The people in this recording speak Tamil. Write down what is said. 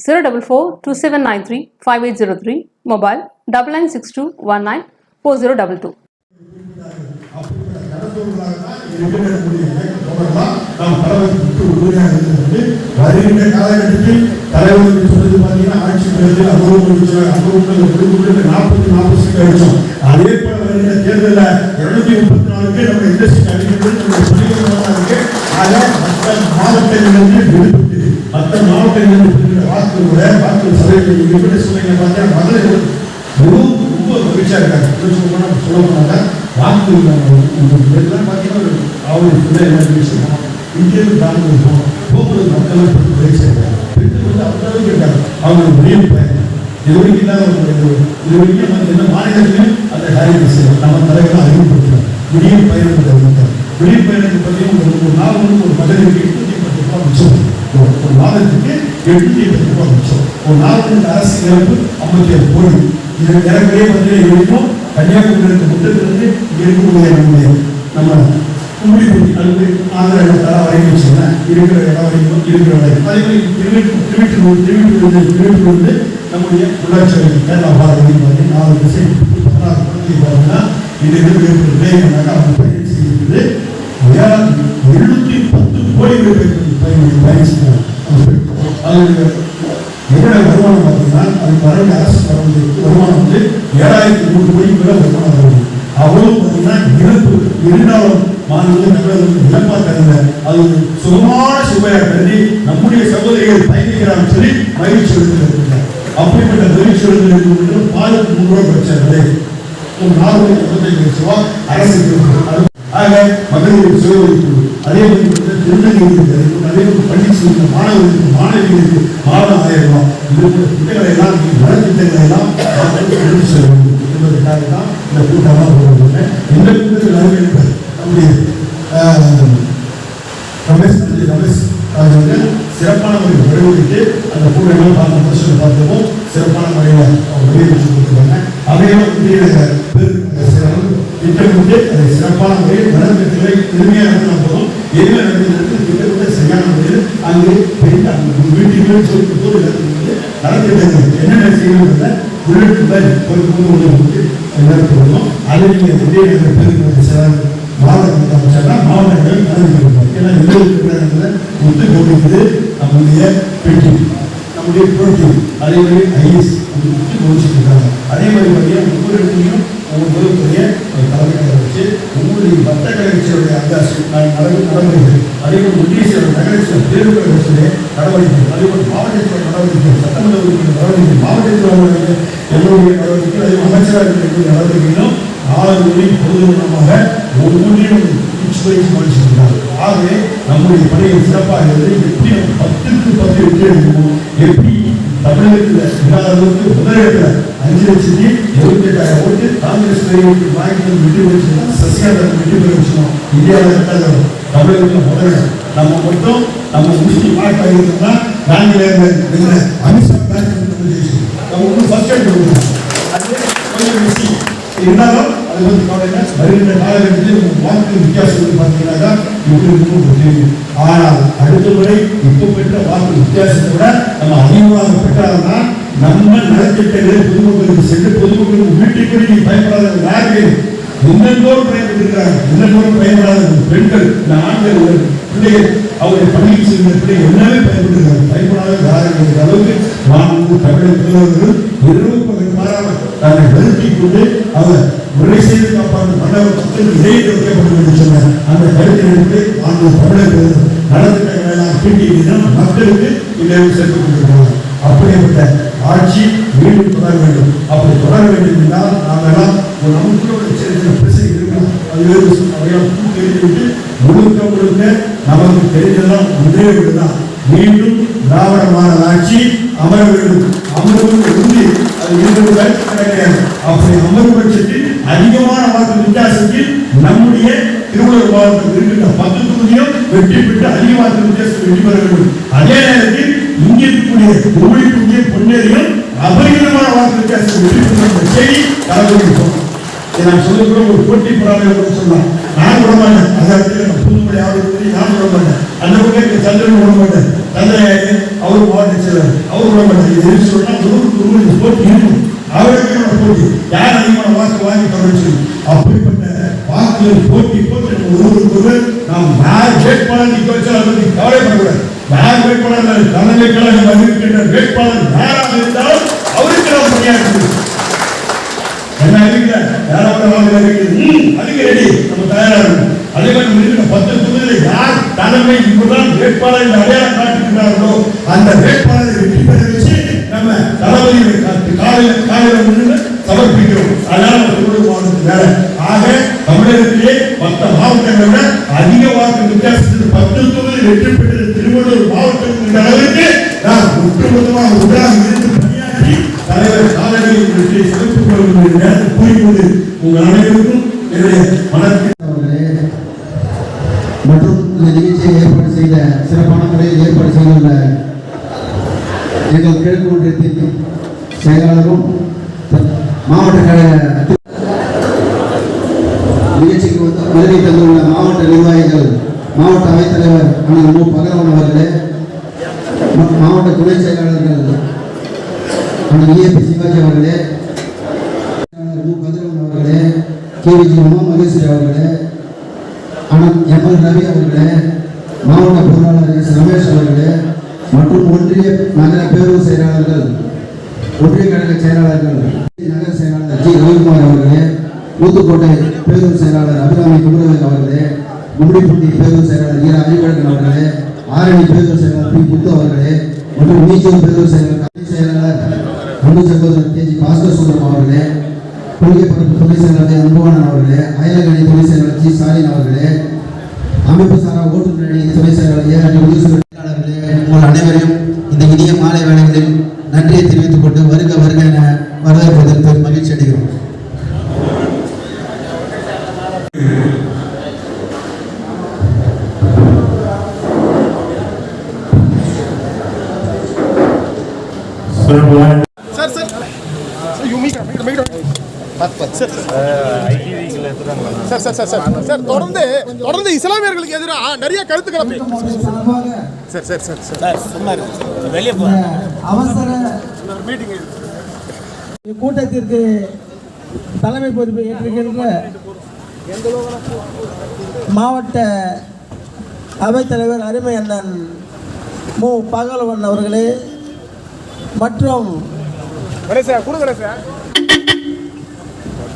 zero double four two seven nine three five eight zero three mobile double nine six two one nine four zero double two வருகின்ற காலகட்டத்தில் தலைவர்கள் பார்த்தீங்கன்னா ஆட்சி நாற்பத்தி நாற்பது சீட் அடிச்சோம் அதே போல வருகிற தேர்தலில் இருநூத்தி முப்பத்தி நாலுக்கு நம்ம இண்டஸ்ட்ரி அடிக்கிறது இருக்கு விடுபட்டு மற்ற மாவட்டங்களில் பெறுகிற வாக்குகளோட வாக்கு சதவீதம் எப்படி சொன்னீங்க பார்த்தீங்கன்னா மதுரை ரொம்ப ரொம்ப இருக்காங்க. சொல்ல சொல்ல போனாங்க வாக்கு இதெல்லாம் பார்த்தீங்கன்னா ஒரு அவரு பிள்ளை என்ன போகணும் போகும்போது மக்கள் பற்றி பெண்கள் வந்து அந்த அளவுக்கு இருக்காங்க. அவங்க வெளியில் பயணம் இது வரைக்கும் இல்லாத ஒரு இது. வரைக்கும் வந்து என்ன அந்த காரியத்தை செய்யணும் நம்ம தலைவர்கள் பயணம் பயணத்தை ஒரு நாள் வந்து ஒரு மகளிருக்கு எட்நூத்தி பத்து ரூபாய் மிச்சம் ஒரு ஒரு மாதத்துக்கு எட்நூத்தி பத்து ரூபாய் மிச்சம். ஒரு நாளுக்கு அரசு இறப்பு ஐம்பத்தி ஏழு கோடி. இது இறங்கவே வந்து இருக்கும் கன்னியாகுமரிக்கு முட்டத்திலிருந்து இருக்கக்கூடிய நம்முடைய நம்ம கும்பிடி அல்லது ஆந்திர தர வரைக்கும் சொன்னேன் இருக்கிற இடம் வரைக்கும் இருக்கிற வரைக்கும். அதே மாதிரி திருவீட்டு நம்முடைய உள்ளாட்சி கேரளா பாரதி நாலு திசை பதினாறு குழந்தை பார்த்தீங்கன்னா இது இருக்கிற அவங்க பயணம் பத்து கோடி பயணம் பயணிச்சிருக்காங்க அது எவ்வளவு வருமானம் பார்த்தீங்கன்னா அது பறவை அரசு வரவேண்டிய வருமானம் வந்து ஏழாயிரத்தி நூறு கோடி மேல வருமானம் வருது அவ்வளவு பார்த்தீங்கன்னா இழப்பு. இரண்டாவது மாநிலம் நகரம் இழப்பாக கருத அது சுகமான சுவையாக கருதி நம்முடைய சகோதரிகள் பயணிக்கிறான்னு சொல்லி மகிழ்ச்சி எடுத்துக்கிறார் அப்படிப்பட்ட மகிழ்ச்சி எடுத்து பாலுக்கு நூறு ரூபாய் வச்சார் ஒரு நாலு இருபத்தைந்து லட்சம் ரூபாய் அரசுக்கு ஆக மகளிர் சுய உழைப்பு அதே மாதிரி வந்து திருநங்கை அதே மாதிரி பள்ளி சேர்ந்த மாணவர்களுக்கு மாணவிகளுக்கு மாதம் ஆயிரம் ரூபாய். இது திட்டங்களை எல்லாம் நலத்திட்டங்களை எல்லாம் மக்களுக்கு எடுத்து செல்ல வேண்டும். என்பதற்காக தான் இந்த கூட்டமாக போடுறோம் இந்த கூட்டத்தில் அறிவிப்பார் நம்முடைய ரமேஷ் ரமேஷ் அவர்கள் சிறப்பான முறையில் வரவேற்று அந்த கூட்டங்கள் பார்த்து வருஷம் பார்த்தோம் சிறப்பான முறையில் அவங்க வெளியிட்டு கொடுத்துருக்காங்க. அதையும் இந்திய பேருக்கு சிறப்பு திட்டமிட்டு அதை சிறப்பான முறையில் நடந்திருக்கிற எளிமையாக நடத்தின போதும் என்ன நடந்திருக்கு சரியான முறையில் அங்கு பெரிய அந்த சொல்லி போது நடத்திட்டு என்னென்ன செய்யணுங்கிறத உள்ளிட்டு ஒரு வந்து நடத்துவோம் அதை நீங்கள் இந்திய அமைச்சர்னா மாவட்டங்கள் ஏன்னா எங்களுக்கு ஒத்து கவனிக்குது நம்முடைய பெட்டி நம்முடைய போட்டி அதே மாதிரி ஐஎஸ் ஒத்து கவனிச்சுட்டு இருக்காங்க அதே நடவடிக்கை மாவட்டத்தில் நடவடிக்கை எங்களுடைய நடவடிக்கை அமைச்சராக இருக்கக்கூடிய நடவடிக்கைகளும் நாலு மணி பொதுவாக ஒவ்வொன்றையும் பிச்சு முடிச்சிருக்கிறார் ஆகவே நம்முடைய பணிகள் சிறப்பாக எப்படி பத்துக்கு பத்து வெற்றி எடுக்கணும் எப்படி தமிழகத்தில் இல்லாத முதலிடத்தில் அஞ்சு லட்சத்தி எழுபத்தி எட்டாயிரம் ஓட்டு காங்கிரஸ் பேருக்கு வாங்கி வெற்றி பெற்றுனா சசிகாந்தன் வெற்றி பெற இந்தியாவில் ரெண்டாவது தமிழகத்தில் முதலிடம் நம்ம மட்டும் நம்ம முஸ்லீம் மார்க் இருந்தா நாங்கள் அமித்ஷா பேங்க் நம்ம ஒன்றும் ஃபர்ஸ்ட் டைம் கொடுக்கணும் அது கொஞ்சம் விஷயம் இருந்தாலும் அது வந்து கவலைங்க வருகின்ற காலகட்டத்தில் வாக்கு வித்தியாசம் வந்து இப்படி இருக்கும் ஆனால் அடுத்த முறை இப்போ பெற்ற வாக்கு வித்தியாசத்தை விட நம்ம அதிகமாக பெற்றால்தான் நம்ம நலத்திட்டங்களை பொதுமக்களுக்கு சென்று பொதுமக்களுக்கு வீட்டுக்கு நீ பயப்படாத யாருக்கு எந்தெந்தோடு பயன்பட்டிருக்கிறாங்க எந்தெந்தோடு பயன்படாத பெண்கள் இந்த ஆண்கள் பிள்ளைகள். அவருடைய பள்ளிக்கு செல்கிற பிள்ளைகள் எல்லாமே பயன்படுகிறாங்க பயப்படாத யாருங்கிற அளவுக்கு மாண்பு தமிழக முதல்வர்கள் இரவு பகல் மாறாமல் தன்னை வருத்தி கொண்டு அவர் முறை செய்து காப்பாற்ற மன்னவர் மக்கள் இடையே வைக்கப்படும் என்று சொன்ன அந்த கருத்தினருக்கு மாண்பு தமிழக நலத்திட்டங்களை எல்லாம் மக்களுக்கு சேர்த்து அப்படிப்பட்ட ஆட்சி மீண்டும் தொடர வேண்டும். அப்படி தொடர வேண்டும் என்றால் நாமெல்லாம் ஒரு நமக்குள்ள சின்ன சின்ன பிரச்சனை இருக்கும் அது அவையெல்லாம் தெரிந்துவிட்டு முழுக்க முழுக்க நமக்கு தெரிந்ததெல்லாம் ஒன்றே ஒன்றுதான். மீண்டும் திராவிட மாடல் ஆட்சி அமர வேண்டும். அமர்வு உறுதி அது கிடையாது அப்படி அமரும் பட்சத்தில் அதிகமான வாக்கு வித்தியாசத்தில் நம்முடைய திருவள்ளூர் மாவட்டம் இருக்கின்ற பத்து தொகுதியும் வெற்றி பெற்று அதிகமாக வித்தியாசம் வெற்றி பெற வேண்டும். அதே இருக்கக்கூடிய கும்பலிக்குரிய பொன்னேரியும் அபரிமிதமான செய்தி நான் சொல்லுகிற ஒரு போட்டி பொறாமை சொல்லலாம் நான் விட மாட்டேன் அதாவது புதுமொழி ஆளுநர் நான் விட மாட்டேன் அந்த பக்கம் சந்திரன் விட மாட்டேன் சந்திரன் அவர் மாவட்ட செயலர் அவர் விட மாட்டேன் இது சொன்னா போட்டி இருக்கும் அவருக்கு போட்டி யார் அதிகமான வாக்கு வாங்கி தொடர்ச்சி அப்படிப்பட்ட வாக்குகள் போட்டி போட்டு ஒருவருக்கு நாம் யார் வேட்பாளர் நிற்க வச்சாலும் கவலைப்படக்கூடாது யார் வேட்பாளர்? தலைமை கழகம் அறிவிக்கின்ற வேட்பாளர் யாராக இருந்தாலும் அவருக்கு நாம் பணியாற்றுவோம் என்ன அறிவிக்கல யாராவது வாங்க அறிவிக்கிறது அதுக்கு ரெடி நம்ம தயாரா இருக்கணும் அதே மாதிரி இருக்கிற பத்து தொகுதியில் யார் தலைமை இப்பதான் வேட்பாளர் இந்த அடையாளம் காட்டுகிறார்களோ அந்த வேட்பாளரை வெற்றி பெற வச்சு நம்ம காலையில் நேரத்தில் உங்கள் அனைவருக்கும் என்னுடைய மனத்தில் மற்றும் இந்த நிகழ்ச்சியை ஏற்பாடு செய்த சிறப்பான முறையில் ஏற்பாடு செய்துள்ள எங்கள் கிழக்கு ஒன்றியத்தின் செயலாளரும் மாவட்ட கழக நிகழ்ச்சிக்கு வருகை தந்துள்ள மாவட்ட நிர்வாகிகள் மாவட்ட அவைத்தலைவர் அண்ணன் மு. அவர்களே மாவட்ட துணை செயலாளர்கள் அண்ணன் சிவாஜி அவர்களே செயலாளர் மு கதிரவன் அவர்களே கேவிஜி உமா மகேஸ்வரி அவர்களே அண்ணன் எம்எல் ரவி அவர்களே மாவட்ட பொருளாளர் எஸ் ரமேஷ் அவர்களே மற்றும் ஒன்றிய நகர பேரூர் செயலாளர்கள் ஒன்றிய கழக செயலாளர்கள் நகர செயலாளர் ஜி ரவிக்குமார் அவர்களே ஊத்துக்கோட்டை பேரூர் செயலாளர் அபிராமி குமரவேல் அவர்களே கும்மிடிப்பட்டி பேரூர் செயலாளர் ஈரா அறிவழகன் அவர்களே ஆரணி பேரூர் செயலாளர் பி முத்து அவர்களே மற்றும் மீச்சூர் பேரூர் செயலாளர் செயலாளர் அன்பு சகோதரர் கே ஜி பாஸ்கர் சுந்தரம் அவர்களே கொள்கைப்பரப்பு துணை செயலாளர் அன்புவாணன் அவர்களே அயலகணி துணை செயலாளர் ஜி ஸ்டாலின் அவர்களே அமைப்பு சாரா ஓட்டுநர் அணி துணை செயலாளர் ஏ உதவியாளர்களே உங்கள் அனைவரையும் இந்த இனிய மாலை வேளைகளில் நன்றியை தெரிவித்துக் கொண்டு வருக வருக என வரவேற்பதில் பெரும் மகிழ்ச்சி அடைகிறோம். சிறப்பு sir sir. Sir sir sir sir. தொடர்ந்து தொடர்ந்து இஸ்லாமியர்களுக்கு எதிராக நிறைய கருத்து கிளம்பி சார் சார் சார் சார். அவசர மீட்டிங் கூட்டத்திற்கு தலைமை பொறுப்பை ஏற்றிருக்கின்ற மாவட்ட அவைத்தலைவர் அருமை அண்ணன் மு. பகலவன் அவர்களே மற்றும் கூட கணேசா